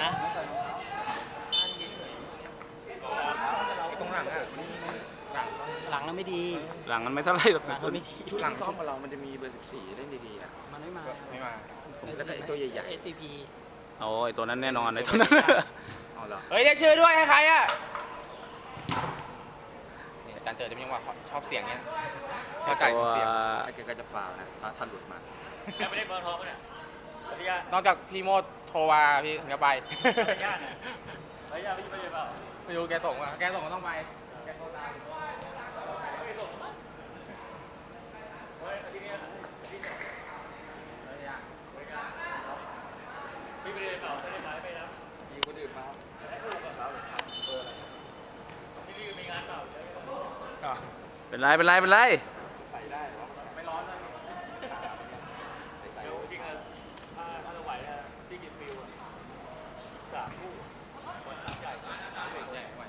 ฮะไอ้ตรงหลังอะนี่หลังหลังเราไม่ดีหลังมันไม่เท่าไหรหรอกหลังเราไม่ดีชุดหลังซ้อมกับเรามันจะมีเบอร์ 14 เล่นดีๆอะ มันไม่มาไม่มาแล้วก็ไอ้ตัวใหญ่ SPP โอ้ยตัวนั้นแน่นอนไอ้ตัวนั้นๆเอาเหรอเฮ้ยได้ชื่อด้วยให้ใครอะนี่อาจารย์เจอจะมีจังหวะชอบเสียงเนี้ยเข้าใจตัวเสียง ไอ้แกก็จะฟาวนะ ถ้าท่านหลุดมาไม่ได้เบอร์โทรปะเนี่ย ขออนุญาตนอกจากพี่โมดโทรมาพี่ถึงจะไป ขออนุญาตขออนุญาตไม่ไปเลยเปล่าไม่รู้แกส่งอะแกส่งก็ต้องไป แกโทรตามเฮ้ยอาทิตย์นี้อาทิตย์นี้พี่ไปเลยเปล่าไม่ได้ไปไปนะยิงคนอื่นมาที่นี่มีงานเปล่า เป็นไรเป็นไรเป็นไร ใส่ได้หรอ ไม่ร้อนเลย เดี๋ยวจริงๆอะถ้าถ้าเราไหวอะที่กินฟิวอะอีกสามคู่วันน้ำใหญ่ ใหญ่กว่า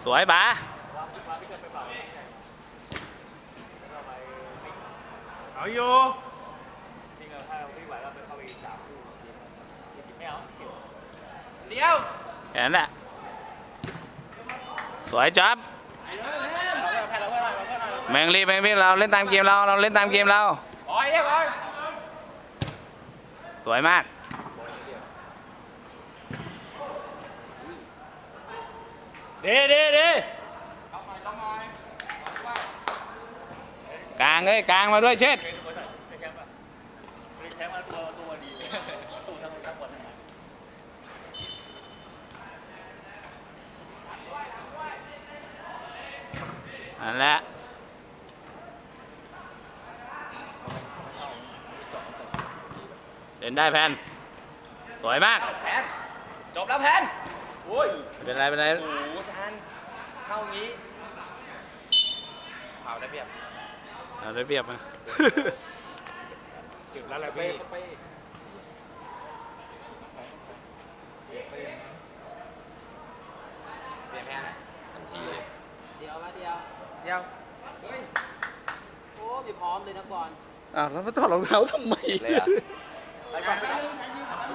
ส วยป๋ารับที่มาพี่กันไปเปล่าแล้วก็ไปฟิกเอาอยู่จริงๆอะถ้าพี่ไหวเราไปเข้าไปอีกสามคู่กินไม่เอากินเดี๋ยวแค่นั้นแหละสวยจับเราเพื่อนเราเพื่อนหน่อยเราเพื่อนหน่อยแมงรีบแมงรีบเราเล่นตามเกมเราเราเล่นตามเกมเราโอ้ยเฮ้ยบอยสวยมาก เด้เด้เด้กลางเอ้ยกลางมาด้วยเช็ดเป็นตัวได้แชมป์ป่ะได้แชมป์มาตัวตัวดีเลยตัวทั้งทั้งหมดเลยนั่นแหละเล่นได้แพน สวยมากแพนจบแล้วแพน โอ้ยเป็นไรเป็นไร โอ้โหอาจารย์เข้างี้เผาได้เปรียบเอาได้เปรียบมา เก็บแล้วแหละพี่สเปรย์เปลี่ยนแพ้ทันทีเลยเดียวมาเดียว เดี๋ยวโอ้ยพร้อมเลยนักบอลอ้าวแล้วมาถอดรองเท้าทำไม เลยอะไปก่อนไปก่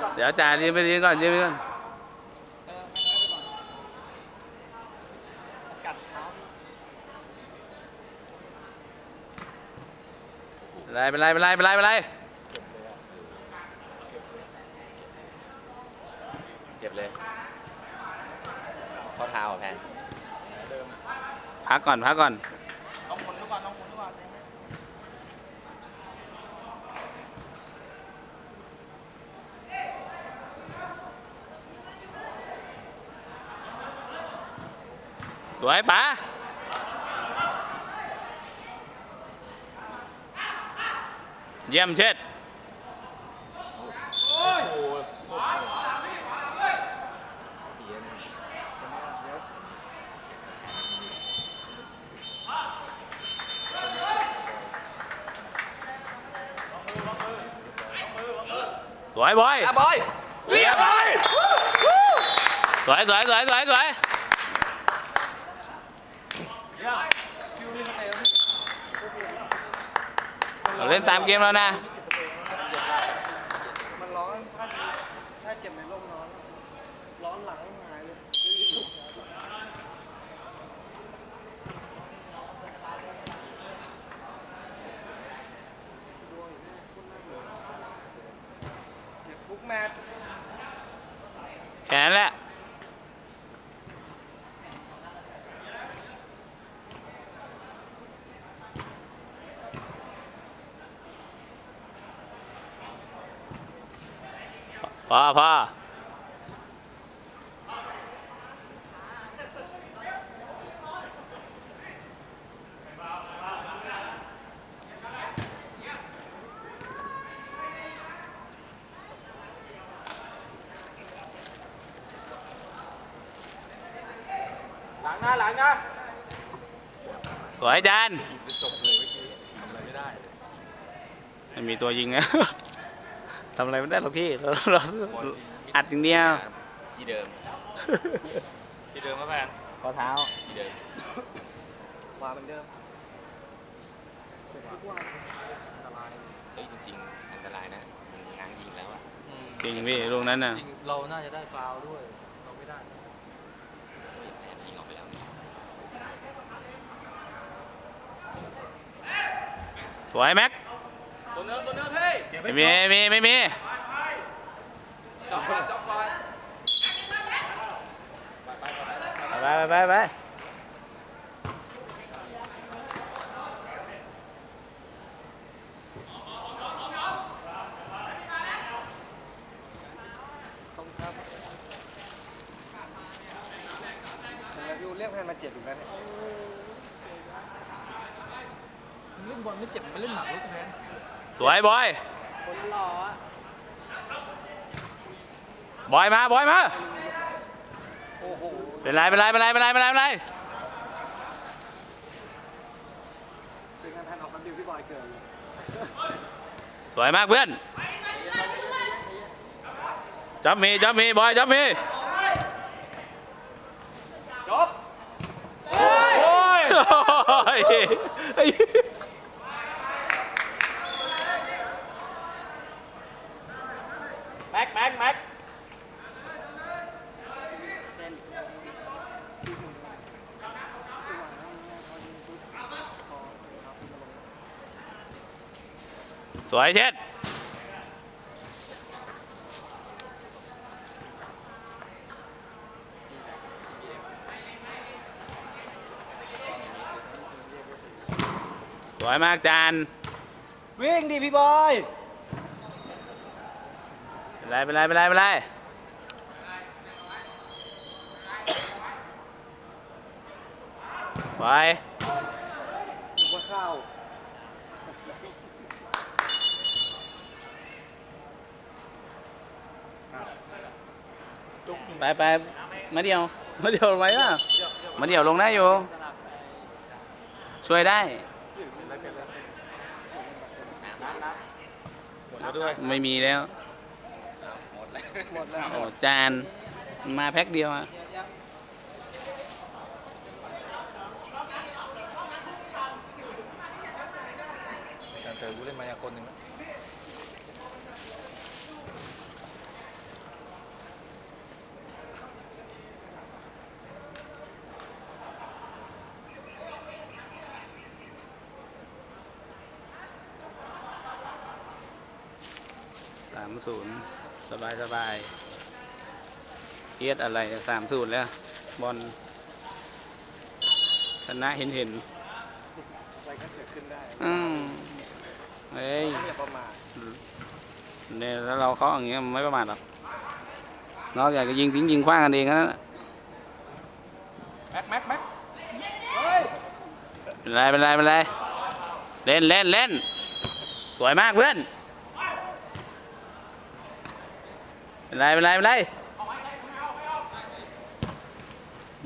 อน เดี๋ยวจ่ายยืนไปยืนก่อนยืนไปก่อน เออให้ไปก่อนกัดเท้า เป็น ไรเป็นไรเป็นไรเป็นไรเป็นไรเจ็บเลยข้อเท้าอะแพนพักก่อนพักก่อนต้องหมุนทุกวันต้องหมุนทุกวันสวยป๋า เยี่ยมเช็ดสวยบอยอะบอยเรียบร้อย สวยสวยสวยสวยสวย เล่นตามเกมแล้วนะ มันร้อนถ้าถ้าเจ็บในร่มร้อน ร้อนหลังหายเลย เจ็บทุกแมตช์ แค่นั้นแหละ พอพอหลังหน้าหลังนะสวยจานจบเลยเมื่อกี้ทำอะไรไม่ได้เลยไม่มีตัวยิงนะ ทำอะไรไม่ได้หรอกพี่เราเราอัดอย่างเดียว ที่เดิม ที่เดิมครับแพนข้อเท้า ที่เดิมขวาเหมือนเดิมเฮ้ยจริงๆ อันตรายนะ มันง้างยิงแล้วอะจริงพี่ลูกนั้นน่ะ จริงเราน่าจะได้ฟาวล์ด้วย เราไม่ได้แอบยิงออกไปแล้วสวยแม็ก ตัวเนื้อตัวเนื้อเพ่ ไม่มีไม่มีไม่มีจับก่อนจับก่อนไปไปไปไปต้องครับเห็นไหมพี่อูเรียกแพนมาเจ็บอีกแล้วเนี่ยเล่นบอลไม่เจ็บไม่เล่นหนักลูกแพนสวยบอย คนหล่ออะบอยมาบอยมาโอ้โหเป็นไรเป็นไรเป็นไรเป็นไรเป็นไรเป็นไรเป็นงานแพนออกคำเดียวพี่บอยเกินเลยสวยมากเพื่อนจับมีจับมีบอยจับมีจบโอ้ย โอ้ยไอ้ แม็กแม็กแม็กเส้นสวยเช็ดสวยมากจาน วิ่งดิพี่บอย เป็นไรเป็นไรเป็นไรเป็นไรไปอยู่บนข้าวไปไปมาเดียวมาเดียวไว้ป่ะมาเดียวลงได้อยู่ช่วยได้หมดแล้วด้วยไม่มีแล้ว หมดแล้วหมดแล้ว โอ้จานมาแพ็คเดียวอะการเจอกูเล่นมายากลหนึ่งแล้วสามศูนย์ สบายสบายเอียดอะไรสามศูนย์แล้ว บอลชนะเห็นเห็นอะไรก็เกิดขึ้นได้อืมเฮ้ยอย่าประมาทเนี่ยถ้าเราเขาอย่างเงี้ยมันไม่ประมาทหรอกนอกจากจะยิงทิ้งยิงคว้างกันเองนะแม็กแม็กแม็กเป็นไรเป็นไรเป็นไรเล่นเล่นเล่นสวยมากเพื่อน เป็นไรเป็นไรเป็นไร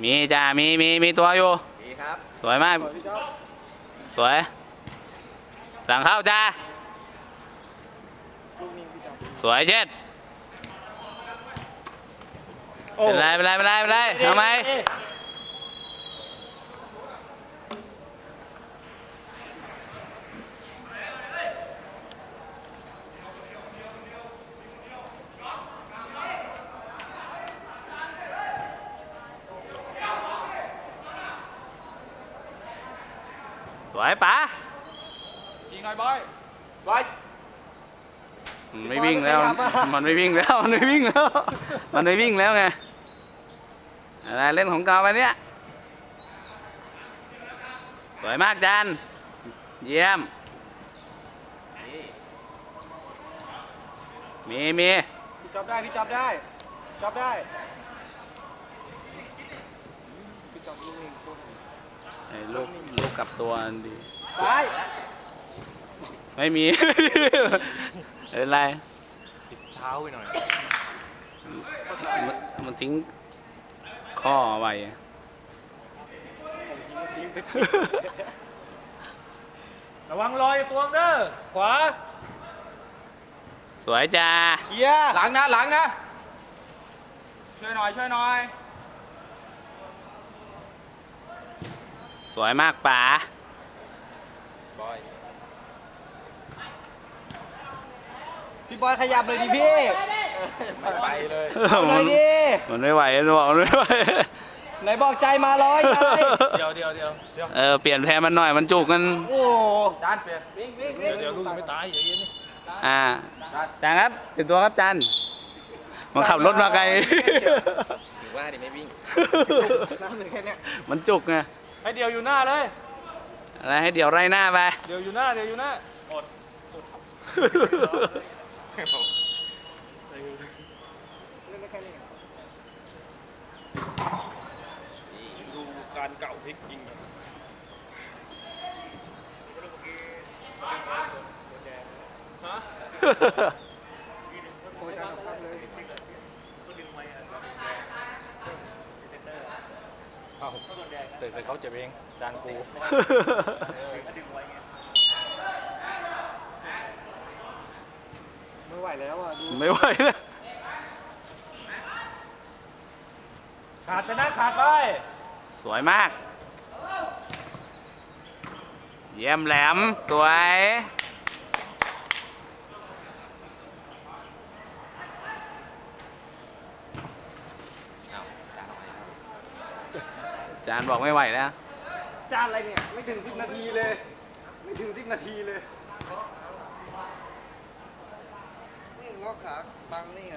มีจ้ามีมีมีตัวอยู่ดีครับ สวยมาก สวยพี่จ๊อบสวยหลังเข้าจ้าลูกนิ่งพี่จ๊อบสวยเช็ดเป็นไรเป็นไรเป็นไรเป็นไรทำไมสวยป๋า ชิงหน่ อยบอยบอยมันไม่วิ่งแล้ว มันไม่วิ่งแล้ว มันไม่วิ่งแล้ว มันไม่วิ่งแล้วไงอะไรเล่นของเก่าไปเนี่ยสวยมากจานเยี่ยม มีมีพี่จ๊อบได้ พี่จ๊อบได้จ๊อบได้ พี่จ๊อบลูกนิ่งโคตรดีไอ้ลูกลูกกลับตัวอันดี ซ้าย ไม่มี ไม่เป็นไรติดเท้าไปหน่อยมันมันทิ้งข้อไว้ผมทิ้งทิ้งไประวังรอยตัวเด้อขวาสวยจ้า เคลียร์หลังนะหลังนะช่วยหน่อยช่วยหน่อยสวยมากป๋าบอย พี่บอยขยับเลยดิพี่ไปเลยเอาหน่อยดิมันไม่ไหวมันบอกมันไม่ไหว ไหนบอกใจมาร้อยไงเดี๋ยวเดี๋ยวเดี๋ยวเดี๋ยวเออเปลี่ยนแพ้มันหน่อยมันจุกกันโอ้จานเปลี่ยนเดี๋ยวเดี๋ยวลูกยังไม่ตายอย่าเย็นนี่อ่าจานครับเปลี่ยนตัวครับจานมันขับรถมาไกล ถือว่าดิไม่วิ่งน้ำเหลือแค่เนี้ยมันจุกไงให้เดี๋ยวอยู่หน้าเลย อะไรให้เดี๋ยวไร่หน้าไป เดี๋ยวอยู่หน้าเดี๋ยวอยู่หน้าอด เล่นได้แค่นี้ดูการเก่าพลิกยิงแบบโอ้ยจานครับเลยเอ้าแต่ใส่เขาเจ็บเอง จานกูไม่ไหวแล้วอะดูไม่ไหวนะขาดไปนะขาดไปสวยมาก เยี่ยมแหลม สวยเอาจานเอาไว้ครับจานบอกไม่ไหวแล้ว จานอะไรเนี่ย ไม่ถึงสิบนาทีเลย ไม่ถึงสิบนาทีเลย นี่มันก็ขาบังนี่ไง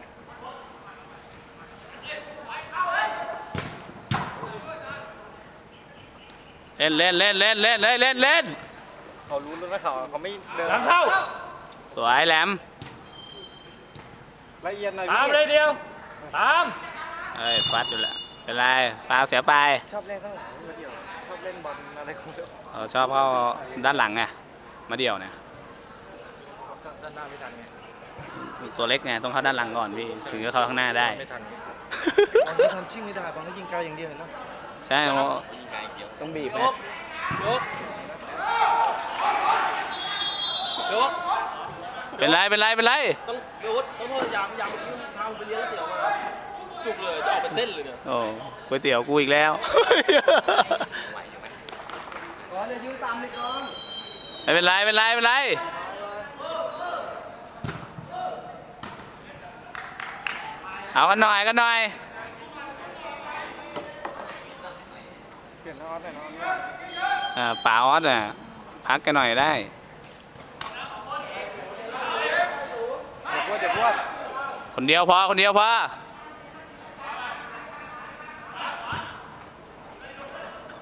เล่นเล่นเล่นเล่นเล่นเล่นเล่นเล่นเขารู้แล้วนะเขาเขาไม่เดินหลังเข้าสวยแหลมละเอียดหน่อยตามพี่เลยเดียวตามเอ้ยฟัดอยู่แล้วเป็นไรฟาวเสียไปชอบเล่นข้างหลังมาเดียวชอบเล่นบอลอะไรของเดียวเออชอบเข้าด้านหลังไงมาเดี่ยวเนี่ยด้านหน้าไม่ทันไง ตัวเล็กไงต้องเข้าด้านหลังก่อนพี่ถึงจะเข้าข้างหน้าได้ ไม่ทันไงบอลเขาทำชิ่งไม่ได้บอลเขายิงไกลอย่างเดียวเห็นไหมใช่เพราะยิงไกลเกี่ยวต้องบีบไงยกยกเป็นไรเป็นไรเป็นไรต้องยกต้องพยายามพยายามทำไปเลี้ยงก๋วยเตี๋ยวมาจุกเลยจะออกเป็นเส้นเลยเนี่ยโอ้ก๋วยเตี๋ยวกูอีกแล้วไหวอยู่ไหมก่อนจะยืนตามเลยก่อนไม่เป็นไรไม่เป็นไรไม่เป็นไร เอากันหน่อยกันหน่อยเปลี่ยนน้องหน่อยน้องอ่าป๋าออสอะพักกันหน่อยได้เดี๋ยวพวดเดี๋ยวพวดคนเดียวพอคนเดียวพอ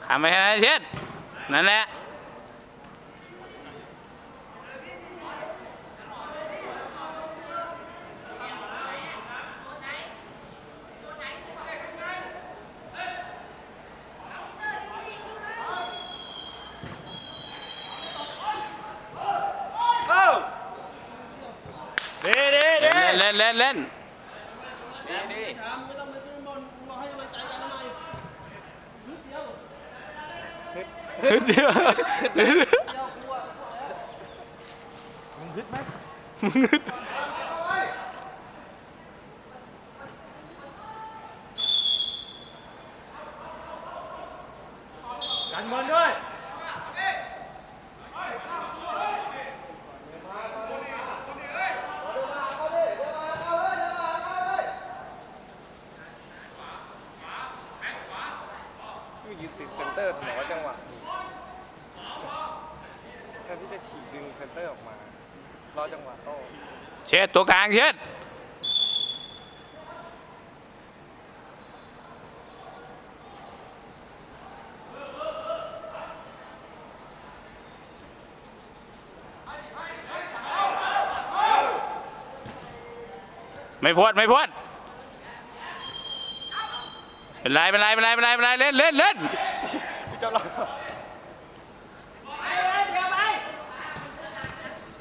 ขามไปแค่นั้นเช็ดนั่นแหละ นเล่นเล่นฮึดเดียวมึงฮึดไหม เช็ดตัวกลางเช็ดไม่พวดไม่พวดเป็นไรเป็นไรเป็นไรเป็นไรเป็นไรเล่นเล่นเล่น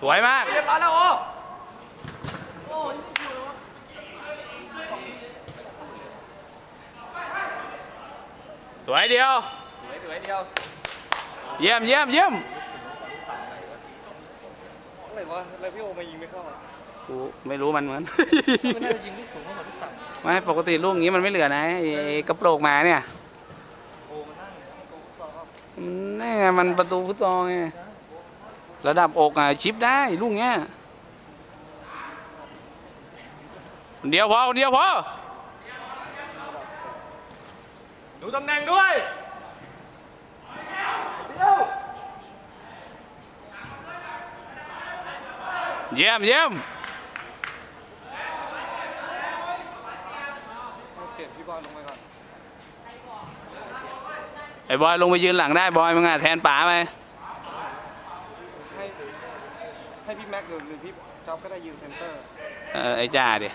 สวยมาก เรียบร้อยแล้วโอ้ วยเดียวสวยเดียวเยี่ยมเยี่ยมเยี่ยมอะไรวะแล้วพี่โอมายิงไม่เข้ากูไม่รู้มันเหมือนไม่น่าจะยิงลูกสูงเท่ากับลูกต่ำไม่ปกติลูกนี้มันไม่เหลือนะไอ้ไอ้กระโปรงมาเนี่ยโอมานั่งโต๊ะซ้อมมันนี่ไงมันประตูฟุตซอลไงระดับอกอะชิปได้ลูกเนี้ยตคนเดียวพอคนเดียวพอ ดูตำแหน่งด้วยเยี่ยมเยี่ยมเอาเปลี่ยนพี่บอลลงไปก่อนไอ้บอยลงไปยืนหลังได้บอยมึงอะแทนป๋าไหมให้ให้พี่แม็กหรือหรือพี่จ๊อบก็ได้ยืนเซนเตอร์ เออไอ้จ่าดิ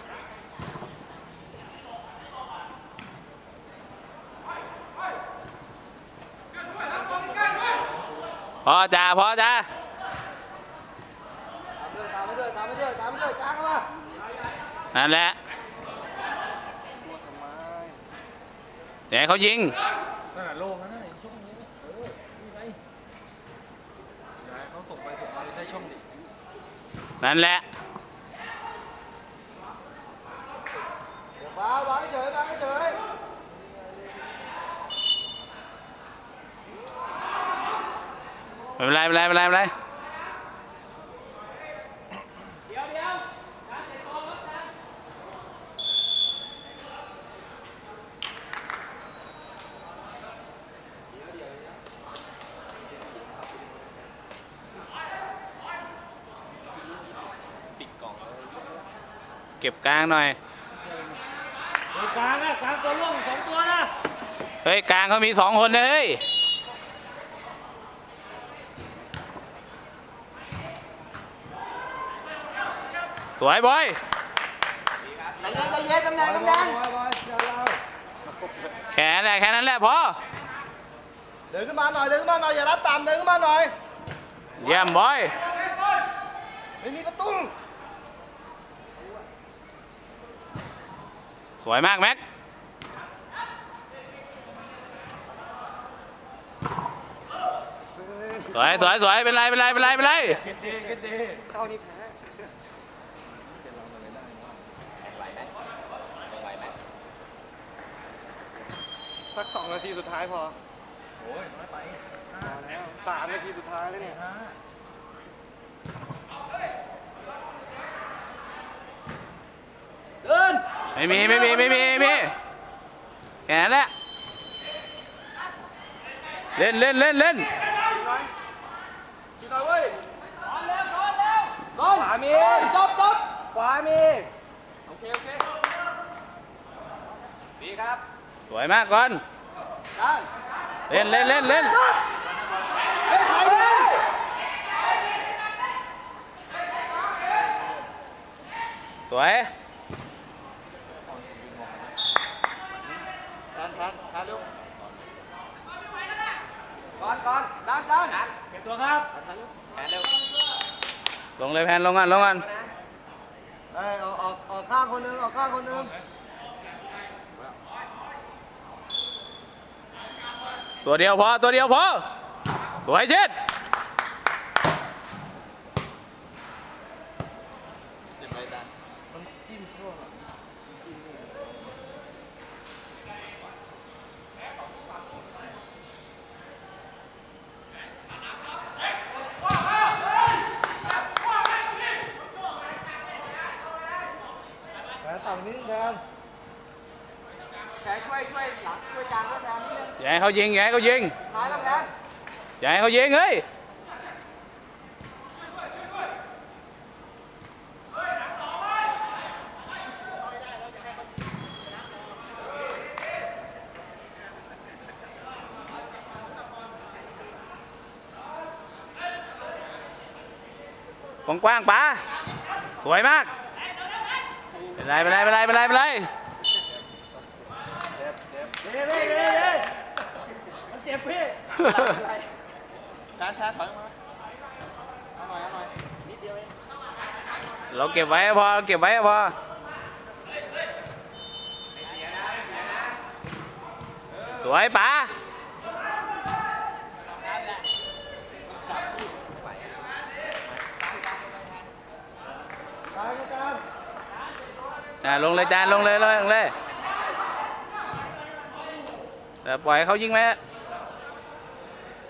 พอจ่าพอจ่าตามไปด้วยตามไปด้วยตามไปด้วยกลางเข้ามานั่นแหละตัวทำไมเดี๋ยวให้เขายิงนั่นน่ะโล่งนั่นน่ะไอ้ช่องนี้เออนี่ไงอย่าให้เขาส่งไปส่งมาได้ช่องดินั่นแหละวางวางเฉยวางเฉย ไม่เป็นไรไม่เป็นไรไม่เป็นไรไม่เป็นไรเก็บกลางหน่อยตัวกลางอะกลางตัวร่วงสองตัวนะ เฮ้ยกลางเขามีสองคนนะเฮ้ย สวยบอยใจเย็นตำแหน่งตำแหน่งแค่นั้นแหละแค่นั้นแหละพอเดินขึ้นมาหน่อยเดินขึ้นมาหน่อยอย่ารับต่ำเดินขึ้นมาหน่อยเยี่ยมบอยไม่มีประตูสวยมากแม็กสวยสวยสวยเป็นไรเป็นไรเป็นไรเป็นไรเข้านี่แพ้ ไหวไหมยังไหวไหม สักสองนาทีสุดท้ายพอโอ้ยน้อยไปแล้วสามนาทีสุดท้ายแล้วเนี่ยเดินไม่มีไม่มีไม่มีไม่มีแค่นั้นแหละเล่นเล่นเล่นเล่นชิดหน่อยเว้ยขวามีจบจบขวามีโอเคโอเคดีครับ สวยมากก่อนเล่นเล่นเล่นเล่นสวยทานทานทานเร็วก่อนก่อนดันดันเก็บตัวครับทานเร็วแอนเร็วลงเลยแพนลงกันลงกันเอ้ยออกออกออกข้างคนหนึงออกข้างคนหนึง ตัวเดียวพอ ตัวเดียวพอ สวยเช็ด มันจิ้มทั่ว แผลต่ำนิดแทน แพนช่วยช่วยหลังช่วยกลางด้วยแพนนิดนึง อย่าให้ เขายิงอย่าให้เขายิงแล้วแพนอย่าให้เขายิงเฮ้ยกว้างๆป๋าสวยมาก เป็นไรเป็นไรเป็นไรเป็นไรเป็นไร เด้เด้เด้เด้มันเจ็บพี่แพนแพนถอยมาเอาหน่อยเอาหน่อยนิดเดียวเองเราเก็บไว้พอเราเก็บไว้พอสวยป๋าตายกันกันอ่าลงเลยจานลงเลยลงเลยเดี๋ยวปล่อยให้เขายิงไหม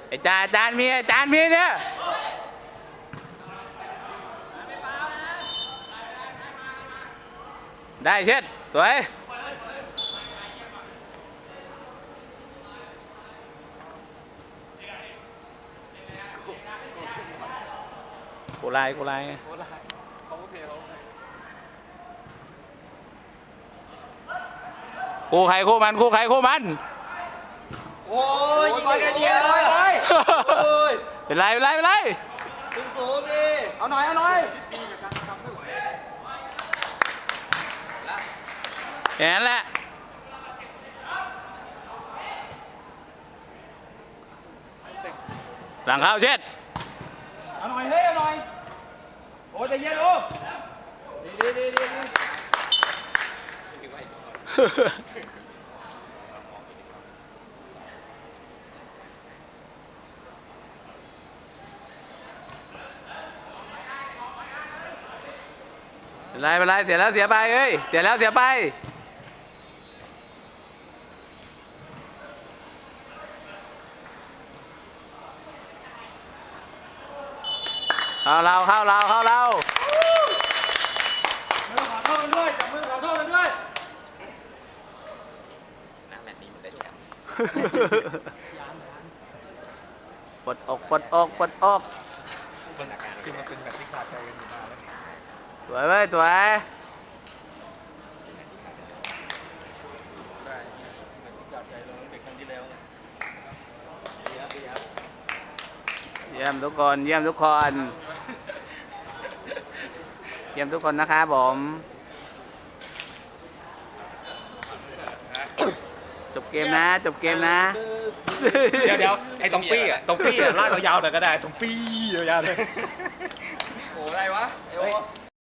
ไอ้จานจานมีไอ้จานมีเนี่ยได้เช็ดสวยกูไล่กูไล่โอ้ได้เขาก็เทเขาก็เทคู่ใครคู่มันคู่ใครคู่มัน โอ้ยยิงได้แค่เดียวไปโอ้ยเป็นไรเป็นไรเป็นไรสูงสูงดิเอาหน่อยเอาหน่อยแค่นั้นแหละหลังเข้าเช็ดเอาหน่อยเฮ้ยเอาหน่อยโอ้ยใจเย็นโอ้ดีดีดีดี เป็นไรเป็นไรเสียแล้วเสียไปเอ้ยเสียแล้วเสียไปเข้าเราเข้าเราเข้าเรามือขอโทษกันด้วยจับมือขอโทษกันด้วยชนะแมตช์นี้มันได้แชมป์ปลดอกปลดอกปลดอกบนอาการที่มันเป็นแบบที่ขาดใจกันอยู่นานแล้ว สวยเว้ยสวยได้เหมือนที่กาดใจเราตั้งแต่ครั้งที่แล้วไงเยี่ยมทุกคน เยี่ยมทุกคน เยี่ยมทุกคนนะครับผมจบเกมนะ จบเกมนะ เดี๋ยวเดี๋ยวไอ้ตรงปี้อะตรงปี้อะลากยาวหน่อยก็ได้ตรงปี้ยาวๆเลย